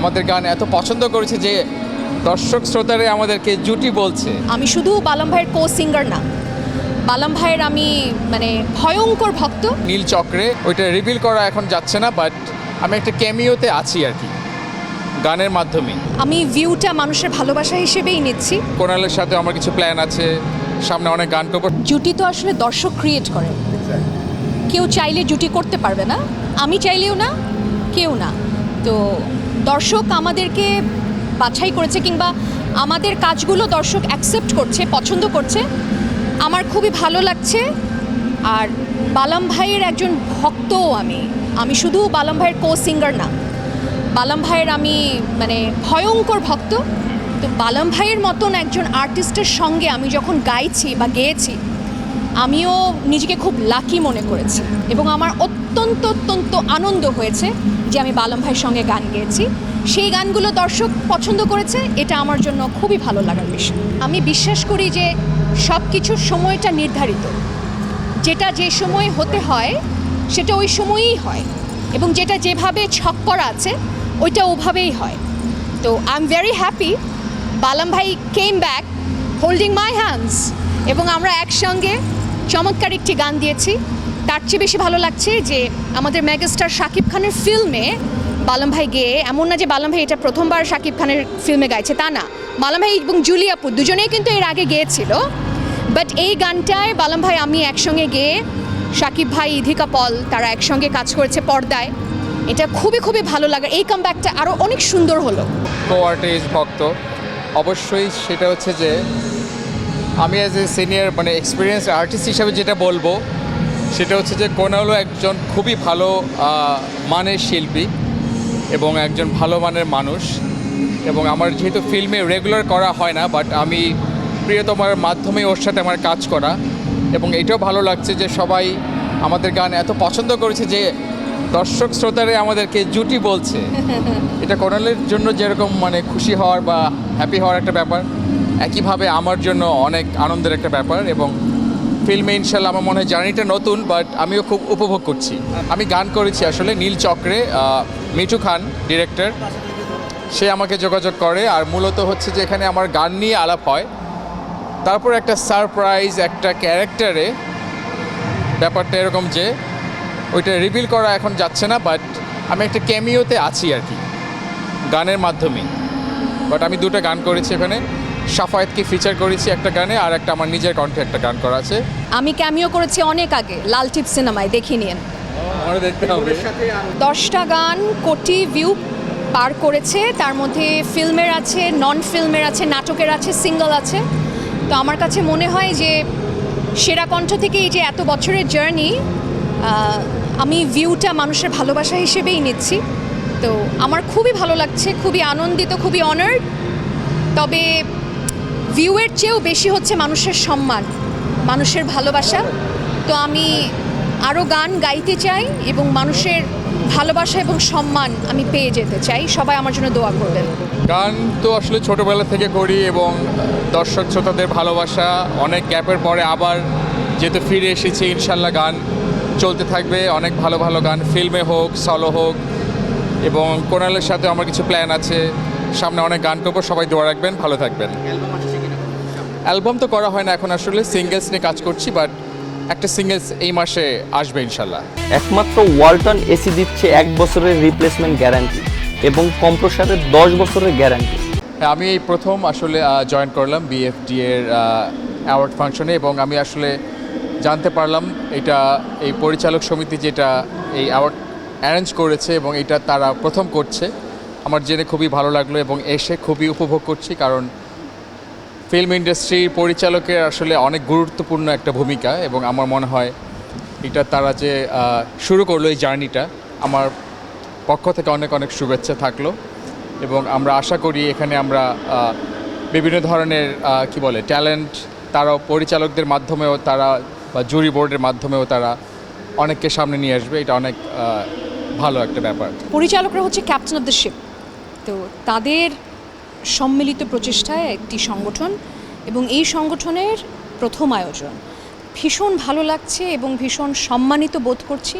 আমাদের গান এত পছন্দ করেছে যে দর্শক শ্রোতারে আমাদেরকে জুটি বলছে। আমি শুধু বালাম ভাইয়ের কো সিঙ্গার না। বালাম ভাইয়ের আমি মানে ভয়ঙ্কর ভক্ত। নীল চক্রে ওইটা রিভিল করা এখন যাচ্ছে না বাট আমি একটা ক্যামিওতে আছি আর কি গানের মাধ্যমে। আমি ভিউটা মানুষের ভালোবাসা হিসেবেই নিচ্ছি। কোনালের সাথে আমার কিছু প্ল্যান আছে সামনে অনেক গান করব। জুটি তো আসলে দর্শক ক্রিয়েট করে। কেউ চাইলে জুটি করতে পারবে না আমি চাইলেও না কেউ না। তো দর্শক আমাদেরকে বাছাই করেছে কিংবা আমাদের কাজগুলো দর্শক অ্যাকসেপ্ট করছে, পছন্দ করছে। আমার খুবই ভালো লাগছে। আর বালাম ভাইয়ের একজন ভক্তও আমি। আমি শুধু বালাম ভাইয়ের কো সিঙ্গার না। বালাম ভাইয়ের আমি মানে ভয়ঙ্কর ভক্ত। তো বালাম ভাইয়ের মতন একজন আর্টিস্টের সঙ্গে আমি যখন গাইছি বা গেয়েছি আমিও নিজেকে খুব লাকি মনে করেছি এবং আমার অত্যন্ত অত্যন্ত আনন্দ হয়েছে যে আমি বালম ভাইয়ের সঙ্গে গান গেয়েছি। সেই গানগুলো দর্শক পছন্দ করেছে, এটা আমার জন্য খুবই ভালো লাগার বিষয়। আমি বিশ্বাস করি যে সব কিছুর সময়টা নির্ধারিত। যেটা যে সময় হতে হয়, সেটা ওই সময়ই হয় এবং যেটা যেভাবে ছক করা আছে, ওইটা ওভাবেই হয়। তো I am very happy Balam ভাই came back holding my hands এবং আমরা একসঙ্গে চমৎকার একটি গান দিয়েছি। তার চেয়ে বেশি ভালো লাগছে যে আমাদের মেগাস্টার শাকিব খানের ফিল্মে বালম ভাই গেয়ে, এমন না যে বালাম ভাই এটা প্রথমবার শাকিব খানের ফিল্মে গাইছে, তা না। বালম ভাই এবং জুলি আপু দুজনেই কিন্তু এর আগে গেয়েছিল। বাট এই গানটায় বালম ভাই, আমি একসঙ্গে গেয়ে সাকিব ভাই, ইধিকা পল, তারা একসঙ্গে কাজ করেছে পর্দায়। এটা খুবই খুবই ভালো লাগে, এই কামব্যাকটা আরও অনেক সুন্দর হলো। ভক্ত। অবশ্যই সেটা হচ্ছে যে আমি অ্যাজ এ সিনিয়র মানে এক্সপিরিয়েন্স আর্টিস্ট হিসাবে যেটা বলব, সেটা হচ্ছে যে কোনালো একজন খুবই ভালো মানের শিল্পী এবং একজন ভালো মানের মানুষ এবং আমার যেহেতু ফিল্মে রেগুলার করা হয় না বাট আমি প্রিয়তমার মাধ্যমে ওর সাথে আমার কাজ করা এবং এটাও ভালো লাগছে যে সবাই আমাদের গান এত পছন্দ করেছে যে দর্শক শ্রোতারে আমাদেরকে জুটি বলছে। এটা কোনালের জন্য যেরকম মানে খুশি হওয়ার বা হ্যাপি হওয়ার একটা ব্যাপার, একইভাবে আমার জন্য অনেক আনন্দের একটা ব্যাপার এবং ফিল্মে ইনশাল্লাহ আমার মনে হয় জার্নিটা নতুন বাট আমিও খুব উপভোগ করছি। আমি গান করেছি আসলে নীল চক্রে মিঠু খান ডিরেক্টর সে আমাকে যোগাযোগ করে আর মূলত হচ্ছে যে এখানে আমার গান নিয়ে আলাপ হয়। তারপর একটা সারপ্রাইজ একটা ক্যারেক্টারে ব্যাপারটা এরকম যে ওইটা রিভিল করা এখন যাচ্ছে না বাট আমি একটা ক্যামিওতে আছি আর কি গানের মাধ্যমে বাট আমি দুটো গান করেছি এখানে। সাফায়েতকে ফিচার করেছি একটা গানে আর একটা আমার নিজের কণ্ঠে একটা গান করা আছে। আমি ক্যামিও করেছি অনেক আগে লাল টিপ সিনেমায় দেখে নিন। দশটা গান কোটি ভিউ পার করেছে তার মধ্যে ফিল্মের আছে নন ফিল্মের আছে নাটকের আছে সিঙ্গল আছে। তো আমার কাছে মনে হয় যে সেরা কণ্ঠ থেকে এই যে এত বছরের জার্নি আমি ভিউটা মানুষের ভালোবাসা হিসেবেই নিচ্ছি। তো আমার খুবই ভালো লাগছে, খুবই আনন্দিত, খুবই অনার্ড তবে ভিউয়ের চেয়েও বেশি হচ্ছে মানুষের সম্মান, মানুষের ভালোবাসা। তো আমি আরও গান গাইতে চাই এবং মানুষের ভালোবাসা এবং সম্মান আমি পেয়ে যেতে চাই। সবাই আমার জন্য দোয়া করবেন। গান তো আসলে ছোটোবেলা থেকে করি এবং দর্শক শ্রোতাদের ভালোবাসা, অনেক গ্যাপের পরে আবার যেহেতু ফিরে এসেছি ইনশাল্লাহ গান চলতে থাকবে অনেক ভালো ভালো গান ফিল্মে হোক সলো হোক এবং কোনালের সাথে আমার কিছু প্ল্যান আছে। সামনে অনেক গান করব সবাই দোয়া রাখবেন ভালো থাকবেন। অ্যালবাম তো করা হয় না এখন আসলে সিঙ্গেলস নিয়ে কাজ করছি বাট একটা সিঙ্গেলস এই মাসে আসবে ইনশাল্লাহ। একমাত্র ওয়ালটন এসি দিচ্ছে এক বছরের রিপ্লেসমেন্ট গ্যারান্টি এবং কম্প্রসারের দশ বছরের গ্যারান্টি আমি এই প্রথম আসলে জয়েন করলাম বিএফডি এর অ্যাওয়ার্ড ফাংশনে এবং আমি আসলে জানতে পারলাম, এটা এই পরিচালক সমিতি যেটা এই অ্যাওয়ার্ড অ্যারেঞ্জ করেছে এবং এটা তারা প্রথম করছে। আমার জেনে খুবই ভালো লাগল এবং এসে খুবই উপভোগ করছি কারণ ফিল্ম ইন্ডাস্ট্রির পরিচালকের আসলে অনেক গুরুত্বপূর্ণ একটা ভূমিকা এবং আমার মনে হয় এটা তারা যে শুরু করল এই জার্নিটা, আমার পক্ষ থেকে অনেক অনেক শুভেচ্ছা থাকল এবং আমরা আশা করি এখানে আমরা বিভিন্ন ধরনের কি বলে ট্যালেন্ট তারাও পরিচালকদের মাধ্যমেও তারা বা জুরি বোর্ডের মাধ্যমেও তারা অনেককে সামনে নিয়ে আসবে, এটা অনেক ভালো একটা ব্যাপার। পরিচালকরা হচ্ছে ক্যাপ্টেন অফ দ্য শিপ তো তাদের সম্মিলিত প্রচেষ্টায় একটি সংগঠন এবং এই সংগঠনের প্রথম আয়োজন। ভীষণ ভালো লাগছে এবং ভীষণ সম্মানিত বোধ করছি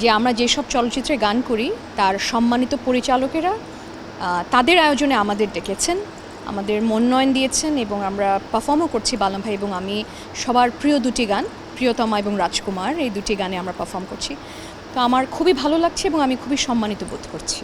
যে আমরা যেসব চলচ্চিত্রে গান করি, তার সম্মানিত পরিচালকেরা তাদের আয়োজনে আমাদের ডেকেছেন। আমাদের মনোনয়ন দিয়েছেন এবং আমরা পারফর্মও করছি বালম ভাই এবং আমি সবার প্রিয় দুটি গান, প্রিয়তমা এবং রাজকুমার। এই দুটি গানে আমরা পারফর্ম করছি। তো আমার খুবই ভালো লাগছে এবং আমি খুবই সম্মানিত বোধ করছি।